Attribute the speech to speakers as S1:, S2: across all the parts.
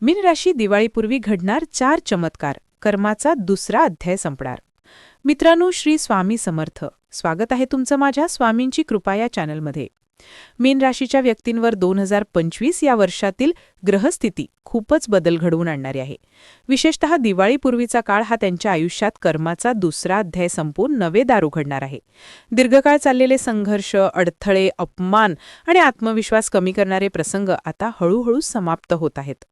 S1: मीन राशी दिवाळीपूर्वी घडणार चार चमत्कार. कर्माचा दुसरा अध्याय संपणार. मित्रांनो श्री स्वामी समर्थ. स्वागत आहे तुमचं माझ्या स्वामींची कृपा या चॅनलमध्ये. मीन राशीच्या व्यक्तींवर दोन हजार पंचवीस या वर्षातील ग्रहस्थिती खूपच बदल घडवून आणणारी आहे. विशेषतः दिवाळीपूर्वीचा काळ हा त्यांच्या आयुष्यात कर्माचा दुसरा अध्याय संपवून नवे दार उघडणार आहे. दीर्घकाळ चाललेले संघर्ष अडथळे अपमान आणि आत्मविश्वास कमी करणारे प्रसंग आता हळूहळू समाप्त होत आहेत.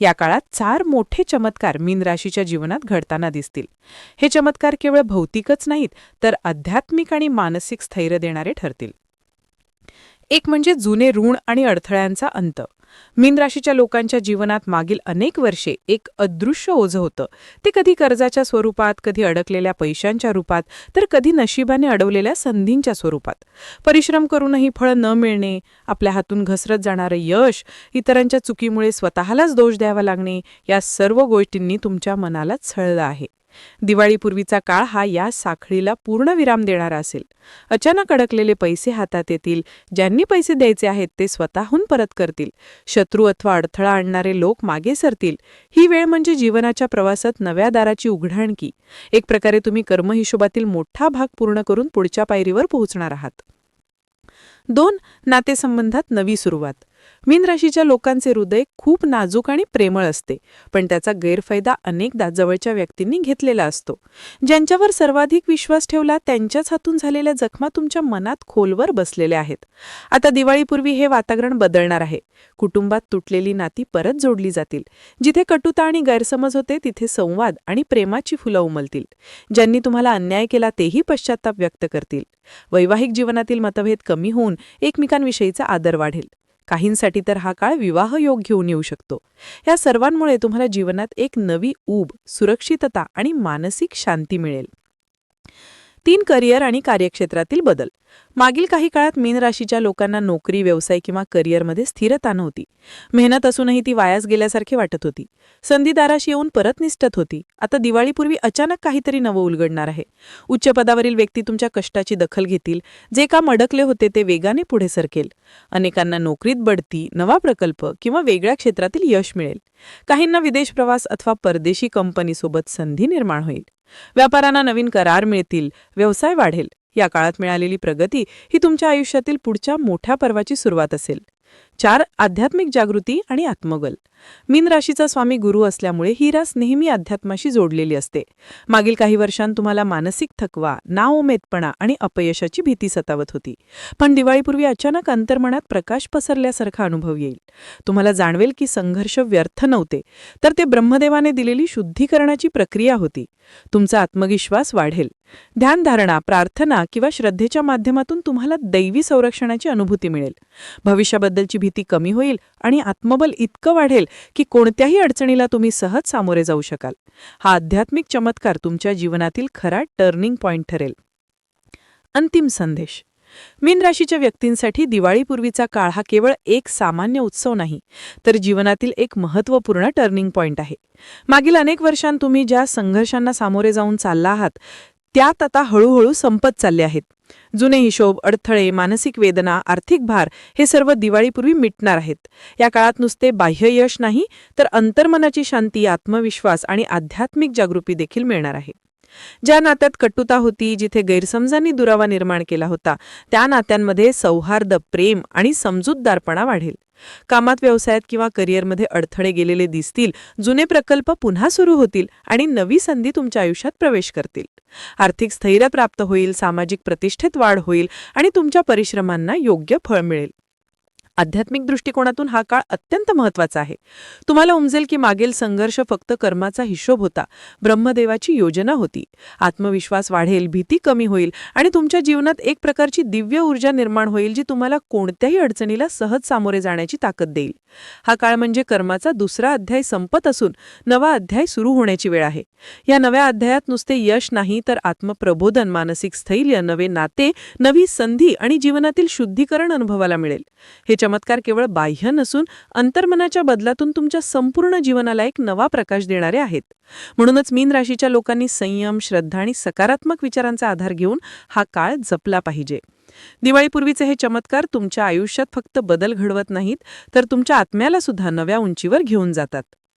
S1: या काळात चार मोठे चमत्कार मीन राशीच्या जीवनात घडताना दिसतील. हे चमत्कार केवळ भौतिकच नाहीत तर आध्यात्मिक आणि मानसिक स्थैर्य देणारे ठरतील. एक म्हणजे जुने ऋण आणि अडथळ्यांचा अंत. मीन राशीच्या लोकांच्या जीवनात मागील अनेक वर्षे एक अदृश्य ओझं होतं. ते कधी कर्जाच्या स्वरूपात कधी अडकलेल्या पैशांच्या रूपात तर कधी नशिबाने अडवलेल्या संधींच्या स्वरूपात. परिश्रम करूनही फळं न मिळणे आपल्या हातून घसरत जाणारं यश इतरांच्या चुकीमुळे स्वतःलाच दोष द्यावा लागणे या सर्व गोष्टींनी तुमच्या मनाला छळलं आहे. दिवाळीपूर्वीचा काळ हा या साखळीला पूर्ण विराम देणारा असेल. अचानक अडकलेले पैसे हातात येतील. ज्यांनी पैसे द्यायचे आहेत ते स्वतःहून परत करतील. शत्रू अथवा अडथळा आणणारे लोक मागे सरतील. ही वेळ म्हणजे जीवनाच्या प्रवासात नव्या दाराची उघडणकी एक प्रकारे तुम्ही कर्महिशोबातील मोठा भाग पूर्ण करून पुढच्या पायरीवर पोहोचणार आहात. दोन नातेसंबंधात नवी सुरुवात. मीन राशीच्या लोकांचे हृदय खूप नाजूक आणि प्रेमळ असते पण त्याचा गैरफायदा अनेकदा जवळच्या व्यक्तींनी घेतलेला असतो. ज्यांच्यावर सर्वाधिक विश्वास ठेवला त्यांच्याच हातून झालेल्या जखमा तुमच्या मनात खोलवर बसलेल्या आहेत. आता दिवाळीपूर्वी हे वातावरण बदलणार आहे. कुटुंबात तुटलेली नाती परत जोडली जातील. जिथे कटुता आणि गैरसमज होते तिथे संवाद आणि प्रेमाची फुलं उमलतील. ज्यांनी तुम्हाला अन्याय केला तेही पश्चाताप व्यक्त करतील. वैवाहिक जीवनातील मतभेद कमी होऊन एकमेकांविषयीचा आदर वाढेल. काहींसाठी तर हा काळ विवाह योग घेऊन येऊ शकतो. या सर्वांमुळे तुम्हाला जीवनात एक नवी ऊब सुरक्षितता आणि मानसिक शांती मिळेल. तीन करिअर आणि कार्यक्षेत्रातील बदल. मागील काही काळात मीन राशीच्या लोकांना नोकरी व्यवसाय किंवा करिअरमध्ये स्थिरता नव्हती. मेहनत असूनही ती वायास गेल्यासारखी वाटत होती. संधी दाराशी येऊन परत निष्ठत होती. आता दिवाळीपूर्वी अचानक काहीतरी नवं उलगडणार आहे. उच्च पदावरील व्यक्ती तुमच्या कष्टाची दखल घेतील. जे काम अडकले होते ते वेगाने पुढे सरकेल. अनेकांना नोकरीत बढती नवा प्रकल्प किंवा वेगळ्या क्षेत्रातील यश मिळेल. काहींना विदेश प्रवास अथवा परदेशी कंपनीसोबत संधी निर्माण होईल. व्यापाऱ्यांना नवीन करार मिळतील व्यवसाय वाढेल. या काळात मिळालेली प्रगती ही तुमच्या आयुष्यातील पुढच्या मोठ्या पर्वाची सुरुवात असेल. चार आध्यात्मिक जागृती आणि आत्मगल मीन राशीचा स्वामी गुरु असल्यामुळे ही रास नेहमी अध्यात्माशी जोडलेली असते. मागील काही वर्षांत तुम्हाला मानसिक थकवा नाओमेदपणा आणि अपयशाची भीती सतावत होती. पण दिवाळीपूर्वी अचानक अंतर्मनात प्रकाश पसरल्यासारखा अनुभव येईल. तुम्हाला जाणवेल की संघर्ष व्यर्थ नव्हते तर ते ब्रह्मदेवाने दिलेली शुद्धीकरणाची प्रक्रिया होती. तुमचा आत्मविश्वास वाढेल. ध्यानधारणा प्रार्थना किंवा श्रद्धेच्या माध्यमातून तुम्हाला दैवी संरक्षणाची अनुभूती मिळेल. भविष्याबद्दलची भीती कमी होईल आणि आत्मबल इतकं वाढेल की कोणत्याही अडचणीला तुम्ही सहज सामोरे जाऊ शकाल. हा आध्यात्मिक चमत्कार तुमच्या जीवनातील खरा टर्निंग पॉइंट ठरेल. अंतिम संदेश. मीन राशीच्या व्यक्तींसाठी दिवाळीपूर्वीचा काळ हा केवळ एक सामान्य उत्सव नाही तर जीवनातील एक महत्त्वपूर्ण टर्निंग पॉइंट आहे. मागील अनेक वर्षांत तुम्ही ज्या संघर्षांना सामोरे जाऊन चालला आहात त्यात आता हळूहळू संपत चालले आहेत. जुने हिशोब अडथळे मानसिक वेदना आर्थिक भार हे सर्व दिवाळीपूर्वी मिटणार आहेत. या काळात नुसते बाह्य यश नाही तर अंतर्मनाची शांती आत्मविश्वास आणि आध्यात्मिक जागृती देखील मिळणार आहे. ज्या नात्यात कटुता होती जिथे गैरसमजांनी दुरावा निर्माण केला होता त्या नात्यांमध्ये सौहार्द प्रेम आणि समजूतदारपणा वाढेल. कामात व्यवसायात किंवा करिअरमध्ये अडथळे गेलेले दिसतील जुने प्रकल्प पुन्हा सुरू होतील आणि नवी संधी तुमच्या आयुष्यात प्रवेश करतील. आर्थिक स्थैर्य प्राप्त होईल सामाजिक प्रतिष्ठेत वाढ होईल आणि तुमच्या परिश्रमांना योग्य फळ मिळेल. आध्यात्मिक दृष्टिकोनातून हा काळ अत्यंत महत्त्वाचा आहे. तुम्हाला उमजेल की मागील संघर्ष फक्त कर्माचा हिशोब होता. ब्रह्मदेवाची योजना होती. आत्मविश्वास वाढेल भीती कमी होईल आणि तुमच्या जीवनात एक प्रकारची दिव्य ऊर्जा निर्माण होईल जी तुम्हाला कोणत्याही अडचणीला सहज सामोरे जाण्याची ताकद देईल. हा काळ म्हणजे कर्माचा दुसरा अध्याय संपत असून नवा अध्याय सुरू होण्याची वेळ आहे. या नव्या अध्यायात नुसते यश नाही तर आत्मप्रबोधन मानसिक स्थैर्य नवे नाते नवी संधी आणि जीवनातील शुद्धीकरण अनुभवाला मिळेल. हे चमत्कार केवळ बाह्य नसून अंतर्मनाच्या बदलातून तुमच्या संपूर्ण जीवनाला एक नवा प्रकाश देणारे आहेत. म्हणूनच मीन राशीच्या लोकांनी संयम श्रद्धा आणि सकारात्मक विचारांचा आधार घेऊन हा काळ जपला पाहिजे. दिवाळीपूर्वीचे हे चमत्कार तुमच्या आयुष्यात फक्त बदल घडवत नाहीत तर तुमच्या आत्म्याला सुद्धा नव्या उंचीवर घेऊन जातात.